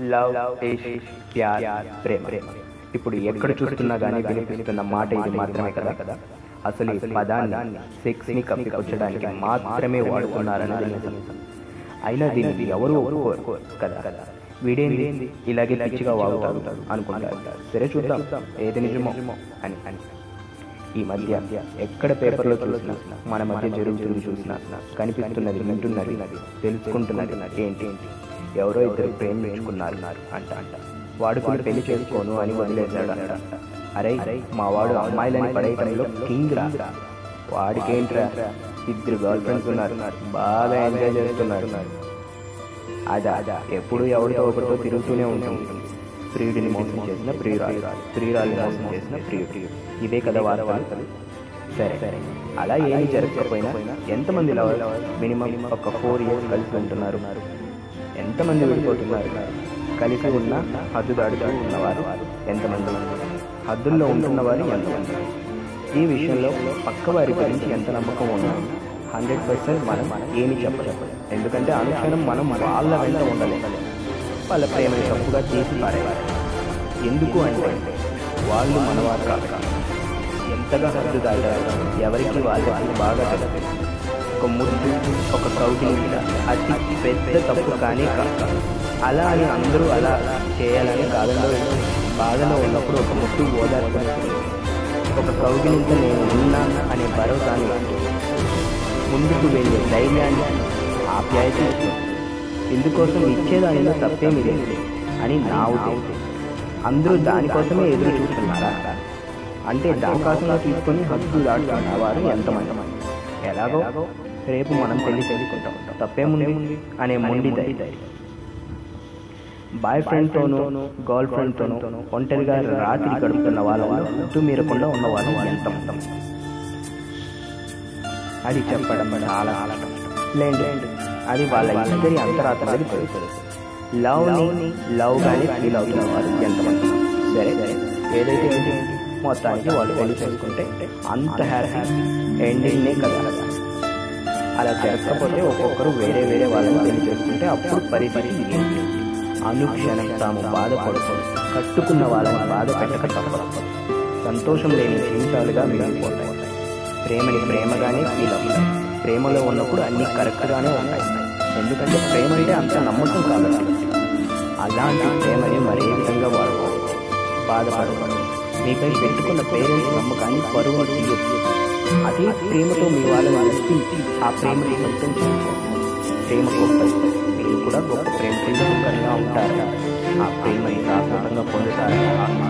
Love ప్యార్ ప్రేమ. ఇప్పుడు ఎక్కడ చూస్తున్నా కానీ వినిపిస్తున్న మాట ఇది మాత్రమే కదా. కదా అసలు ఈ పదాన్ని సెక్స్ని కప్పిపుచ్చడానికి మాత్రమే వాడుతున్నారన్నది నిజం అయినా దీనికి ఎవరు కదా. కదా. వీడేంది? ఇలాగే పిచ్చిగా వాగుతాడు అనుకుంటారు. సరే చూద్దాం. ఏది నిజమో అని అని. ఈ మధ్య ఎక్కడ పేపర్లో చూసినా మన మధ్య జరుగుతుంది చూసినా కనిపిస్తున్నది వింటున్నది తెలుసుకుంటున్నది. ఏంటి? ఎవరో ఇద్దరు ప్రేమించుకున్నారు అంట. అంట వాడు కూడా పెళ్ళి చేసుకోను అని వదిలేశాడు అంట అరే మా వాడు అమ్మాయిలని పడేయటంలో కింగ్ రా. వాడికేంట్రా? ఇద్దరు గర్ల్ ఫ్రెండ్స్ ఉన్నారు. బాగా ఎంజాయ్ చేస్తున్నారు. అదా అదా ఎప్పుడు ఎవరితో ఒకరితో తిరుగుతూనే ఉంటుంది ప్రియుడిని మోసం చేసిన ప్రియురాలు ప్రియురాలు మోసం చేసిన ప్రియుడు. ఇదే కదా వార్తలు? సరే సరే అలా ఏమి జరగకపోయినా ఎంతమంది లవర్ మినిమం ఒక ఫోర్ ఇయర్స్ కలిసి ఉంటున్నారు? ఎంతమంది విడిపోతున్నారు? కలిసి ఉన్న హద్దు దాడుతూ ఉన్నవారు ఎంతమంది? హద్దుల్లో ఉంటున్నవారు ఎంతమంది? ఈ విషయంలో పక్క వారి గురించి ఎంత నమ్మకం ఉన్నా హండ్రెడ్ పర్సెంట్ మనం ఏమి చెప్పలేము ఎందుకంటే అనుక్షణం మనం వాళ్ళ వెంట ఉండలేము వాళ్ళ ప్రేమని తప్పుగా తీసి పారేవారు ఎందుకు అంటే వాళ్ళు మనవారు కాదు. ఎంతగా హద్దు దాటారు ఎవరికి వాళ్ళకి బాగా తెలుసు. ఒక ముద్దు ఒక కౌగిలింత అతి పెద్ద తప్పు కానీ కాక అలా అని అందరూ అలా చేయాలని కాదంలో బాధలో ఉన్నప్పుడు ఒక ముద్దు ఓదార్పడుతుంది ఒక కౌగిలింత నేను ఉన్నా అనే భరోసాను ముందుకు వెళ్ళే ధైర్యాన్ని ఆప్యాయత ఎందుకోసం ఇందుకోసం ఇచ్చేదానిలో తప్పేమి లేదు అని నా ఉద్దేశం. అందరూ దానికోసమే ఎదురు చూస్తున్నారా? అంటే దానికోసమే తీసుకొని హద్దు దాటుతున్న వారు ఎంతమంది? ఎలాగో? రేపు మనం పెళ్ళి చేసుకుంటాం. తప్పేముంది అనే మొండి ధైర్యం. బాయ్ ఫ్రెండ్తోనూ గర్ల్ ఫ్రెండ్తోనూ ఒంటరిగా రాత్రి గడుపుతున్న వాళ్ళలో హద్దు మీరకుండా ఉన్న వాళ్ళు ఎంత? అది చెప్పడం చాలా కష్టం. లేండి అది వాళ్ళ ఇద్దరి అంతరాత్మకి తెలుస్తుంది లవ్ని లవ్ గానే ఫీల్ అవుతున్న వారు ఎంతమంది? సరే సరే. ఏదైతే మొత్తానికి వాళ్ళు పెళ్ళి చేసుకుంటే అంత హ్యాపీ ఎండింగ్నే కదా. అలా జరగకపోతే ఒక్కొక్కరు వేరే వేరే వాళ్ళని పెళ్ళి చేసుకుంటే అప్పుడు పరిస్థితి ఏంటి అనుక్షణం తాము బాధపడకూడదు కట్టుకున్న వాళ్ళని బాధ పెట్టక తప్పదు. సంతోషం లేని జీవితాలుగా మిగిలిపోతాయి. ప్రేమని ప్రేమగానే ఫీల్ అవుతాయి ప్రేమలో ఉన్నప్పుడు అన్ని కరెక్ట్గానే ఉంటాయి. ఎందుకంటే ప్రేమ అంటే అంత నమ్మకం కాబట్టి అలాంటి ప్రేమని మరే విధంగా వాడుకోవాలి బాధపడకూడదు. మీపై పెట్టుకున్న పేరెంట్స్ నమ్మకాన్ని పరువును తీయొచ్చు అదే ప్రేమతో మీ వాళ్ళని నడిపించి ఆ ప్రేమని సొంతం చేసుకోవాలి ప్రేమ గొప్ప మీరు కూడా గొప్ప ప్రేమ ప్రేమ ఉంటారు. ఆ ప్రేమని శాశ్వతంగా పొందుతారు. ఆత్మ